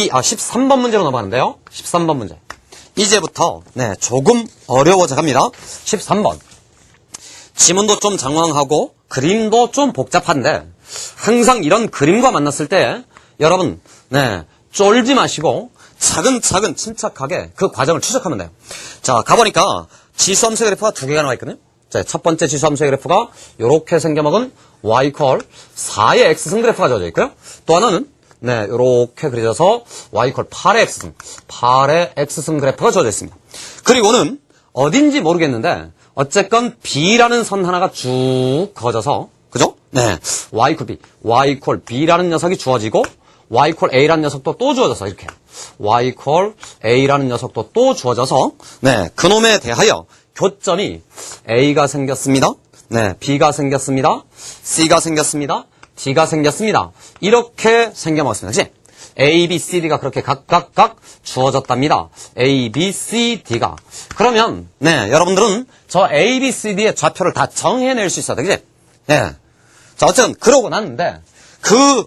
이, 아, 13번 문제로 넘어가는데요. 13번 문제. 이제부터, 네, 조금 어려워져 갑니다. 13번. 지문도 좀 장황하고, 그림도 좀 복잡한데, 항상 이런 그림과 만났을 때, 여러분, 네, 쫄지 마시고, 차근차근 침착하게 그 과정을 추적하면 돼요. 자, 가보니까 지수함수 그래프가 두 개가 나와 있거든요. 자, 첫 번째 지수함수 그래프가 이렇게 생겨먹은 y 콜 4의 x승 그래프가 저어져 있고요. 또 하나는 네, 이렇게 그려져서 y 콜 8의 x승, 8의 x승 그래프가 저어져 있습니다. 그리고는 어딘지 모르겠는데 어쨌건 b라는 선 하나가 쭉 그어져서 그죠? 네, y 콜 b, y 콜 b라는 녀석이 주어지고 y 콜 a라는 녀석도 또 주어져서 이렇게 y 콜 a라는 녀석도 또 주어져서 네 그놈에 대하여 교점이 a가 생겼습니다. 네 b가 생겼습니다. c가 생겼습니다. D가 생겼습니다. 이렇게 생겨먹었습니다. 그치? A, B, C, D가 그렇게 각각각 주어졌답니다. A, B, C, D가. 그러면, 네, 여러분들은 저 A, B, C, D의 좌표를 다 정해낼 수 있어야 돼. 그치? 네. 자, 어쨌든, 그러고 났는데, 그,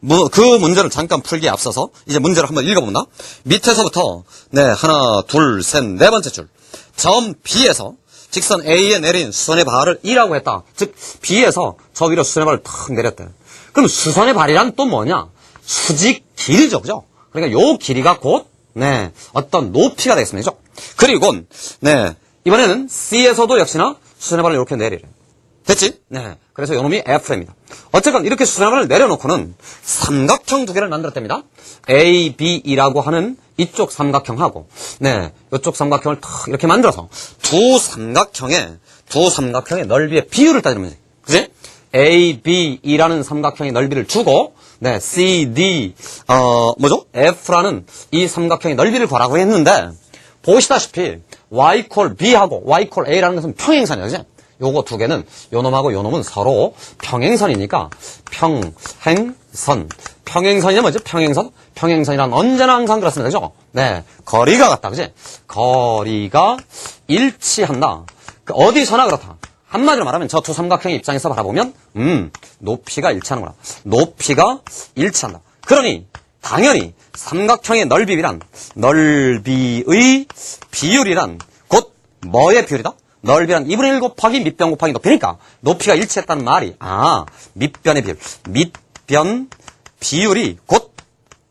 무- 그 문제를 잠깐 풀기에 앞서서, 이제 문제를 한번 읽어본다. 밑에서부터, 네, 하나, 둘, 셋, 네 번째 줄. 점 B에서, 직선 A에 내린 수선의 발을 E라고 했다. 즉, B에서 저 위로 수선의 발을 탁 내렸대. 그럼 수선의 발이란 또 뭐냐? 수직 길이죠, 그죠? 그러니까 요 길이가 곧, 네, 어떤 높이가 되겠습니다. 그죠? 그리고, 네, 이번에는 C에서도 역시나 수선의 발을 이렇게 내리래. 됐지? 네. 그래서 요놈이 F입니다. 어쨌건 이렇게 수선을 내려놓고는 삼각형 두 개를 만들었답니다. A, B, E라고 하는 이쪽 삼각형하고, 네, 이쪽 삼각형을 탁 이렇게 만들어서 두 삼각형의, 두 삼각형의 넓이의 비율을 따지면 돼. 그지? A, B, E라는 삼각형의 넓이를 주고, 네, C, D, 어, 뭐죠? F라는 이 삼각형의 넓이를 구하라고 했는데, 보시다시피, Y 콜 B하고 Y 콜 A라는 것은 평행선이야, 그지? 요거 두 개는 요놈하고 요놈은 서로 평행선이니까 평행선. 평행선이 뭐죠? 평행선? 평행선이란 언제나 항상 그렇습니다. 그죠? 네. 거리가 같다. 그지? 거리가 일치한다. 그 어디서나 그렇다. 한마디로 말하면 저 두 삼각형의 입장에서 바라보면 음, 높이가 일치하는구나. 높이가 일치한다. 그러니 당연히 삼각형의 넓이란 넓이의 비율이란 곧 뭐의 비율이다? 넓이란 2분의 1 곱하기 밑변 곱하기 높이니까 높이가 일치했다는 말이 아 밑변의 비율 밑변 비율이 곧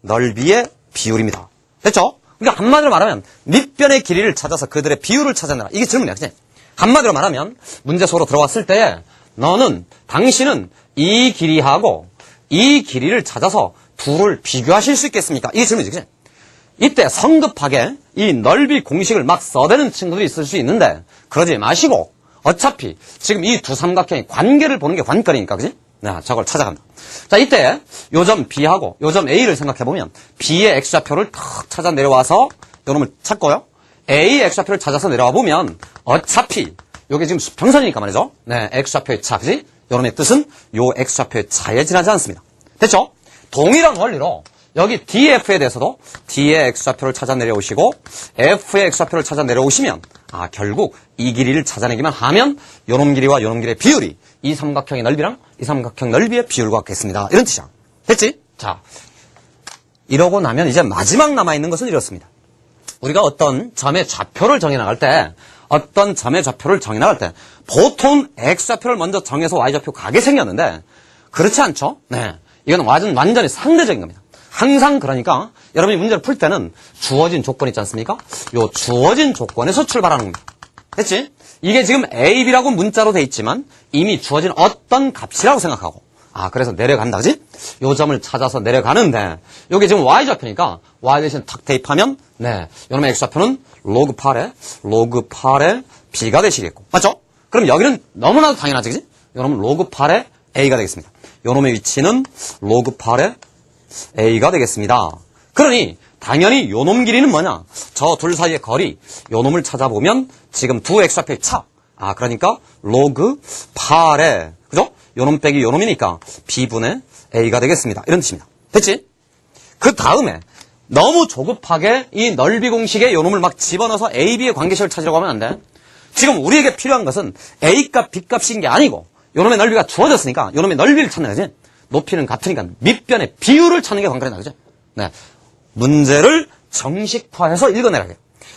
넓이의 비율입니다. 됐죠? 그러니까 한마디로 말하면 밑변의 길이를 찾아서 그들의 비율을 찾아내라. 이게 질문이야. 그치? 한마디로 말하면 문제 속으로 들어왔을 때 너는 당신은 이 길이하고 이 길이를 찾아서 둘을 비교하실 수 있겠습니까? 이게 질문이지. 그치? 이때 성급하게 이 넓이 공식을 막 써대는 친구들이 있을 수 있는데 그러지 마시고 어차피 지금 이 두 삼각형의 관계를 보는 게 관건이니까 그지? 네, 저걸 찾아간다. 자, 이때 요점 B하고 요점 A를 생각해보면 B의 X좌표를 탁 찾아 내려와서 요놈을 찾고요. A의 X좌표를 찾아서 내려와 보면 어차피 요게 지금 수평선이니까 말이죠. 네, X좌표의 차, 그지? 요놈의 뜻은 요 X좌표의 차에 지나지 않습니다. 됐죠? 동일한 원리로 여기 DF에 대해서도 D의 X좌표를 찾아 내려오시고 F의 X좌표를 찾아 내려오시면 아 결국 이 길이를 찾아내기만 하면 요놈 길이와 요놈 길이의 비율이 이 삼각형의 넓이랑 이 삼각형 넓이의 비율과 같겠습니다. 이런 뜻이야. 됐지? 자 이러고 나면 이제 마지막 남아있는 것은 이렇습니다. 우리가 어떤 점의 좌표를 정해 나갈 때 어떤 점의 좌표를 정해 나갈 때 보통 x좌표를 먼저 정해서 y좌표 가게 생겼는데 그렇지 않죠? 네. 이건 완전, 완전히 상대적인 겁니다. 항상 그러니까 여러분이 문제를 풀 때는 주어진 조건 있지 않습니까? 요 주어진 조건에서 출발하는 겁니다. 됐지? 이게 지금 A, B라고 문자로 돼 있지만 이미 주어진 어떤 값이라고 생각하고 아 그래서 내려간다 그지? 요 점을 찾아서 내려가는데 요게 지금 y좌표니까 y 대신 탁 대입하면 네 요놈의 x좌표는 로그 8에 로그 8에 b가 되시겠고 맞죠? 그럼 여기는 너무나도 당연하지 그지? 요놈은 로그 8에 a가 되겠습니다. 요놈의 위치는 로그 8에 a가 되겠습니다. 그러니 당연히 요놈 길이는 뭐냐? 저 둘 사이의 거리 요놈을 찾아보면 지금 두 x좌표의 차. 아 그러니까 로그 8에 그죠? 요놈 빼기 요놈이니까 b분의 a가 되겠습니다. 이런 뜻입니다. 됐지? 그 다음에 너무 조급하게 이 넓이 공식에 요놈을 막 집어넣어서 a, b의 관계식을 찾으려고 하면 안 돼. 지금 우리에게 필요한 것은 a값, b값인 게 아니고 요놈의 넓이가 주어졌으니까 요놈의 넓이를 찾는 거지. 높이는 같으니까 밑변의 비율을 찾는 게 관건이다. 그죠? 네. 문제를 정식화해서 읽어내라.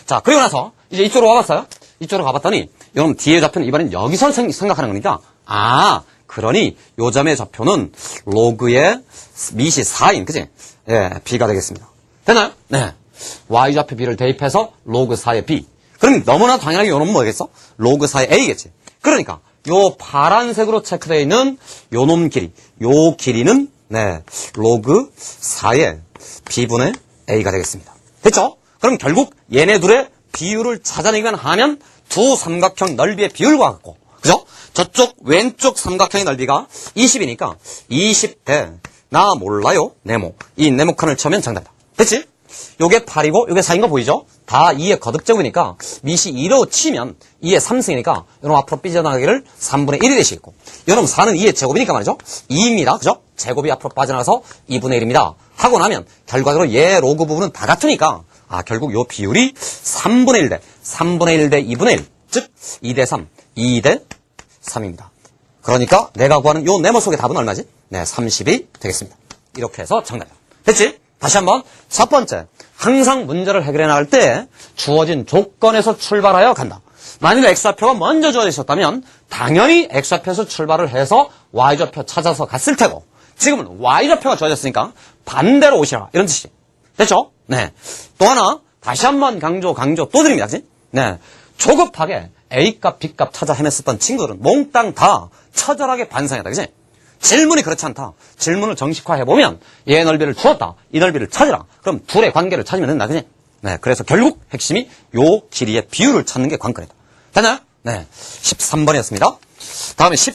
자, 그리고 나서 이제 이쪽으로 와봤어요. 이쪽으로 가봤더니 여러분 뒤에 좌표는 이번엔 여기서 생- 생각하는 겁니다. 아, 그러니 요 점의 좌표는 로그의 미시 4인, 그지? 예, b가 되겠습니다. 되나요? 네. y 좌표 b를 대입해서 로그 4의 b. 그럼 너무나 당연하게 요놈은 뭐겠어? 로그 4의 a겠지. 그러니까 요 파란색으로 체크되어 있는 요놈 길이, 요 길이는 네, 로그 4의 b분의 a가 되겠습니다. 됐죠? 그럼 결국 얘네 둘의 비율을 찾아내기만 하면 두 삼각형 넓이의 비율과 같고, 그죠? 저쪽 왼쪽 삼각형의 넓이가 20이니까 20대 나 몰라요 네모 이 네모 칸을 쳐면 정답이다. 됐지? 요게 8이고 요게 4인 거 보이죠? 다 2의 거듭제곱이니까 미시 2로 치면 2의 3승이니까 요놈 앞으로 삐져나가기를 3분의 1이 되시겠고 요놈 4는 2의 제곱이니까 말이죠? 2입니다. 그죠? 제곱이 앞으로 빠져나가서 2분의 1입니다. 하고 나면 결과적으로 얘 로그 부분은 다 같으니까 아 결국 요 비율이 3분의 1대 3분의 1대 2분의 1 즉 2대 3, 2대 3입니다. 그러니까 내가 구하는 요 네모 속의 답은 얼마지? 네, 30이 되겠습니다. 이렇게 해서 정답이다. 됐지? 다시 한번 첫 번째, 항상 문제를 해결해 나갈 때 주어진 조건에서 출발하여 간다. 만일 x좌표가 먼저 주어져 있었다면 당연히 x좌표에서 출발을 해서 y좌표 찾아서 갔을 테고 지금은 y좌표가 주어졌으니까 반대로 오시라 이런 뜻이지. 됐죠? 네. 또 하나 다시 한번 강조 강조 또 드립니다. 그치? 네. 조급하게 A값, B값 찾아 헤맸었던 친구들은 몽땅 다 처절하게 반성했다. 그지? 질문이 그렇지 않다. 질문을 정식화해보면 얘 넓이를 주었다. 이 넓이를 찾으라. 그럼 둘의 관계를 찾으면 된다. 그지? 네. 그래서 결국 핵심이 요 길이의 비율을 찾는 게 관건이다. 됐나요? 네. 13번이었습니다. 다음에 10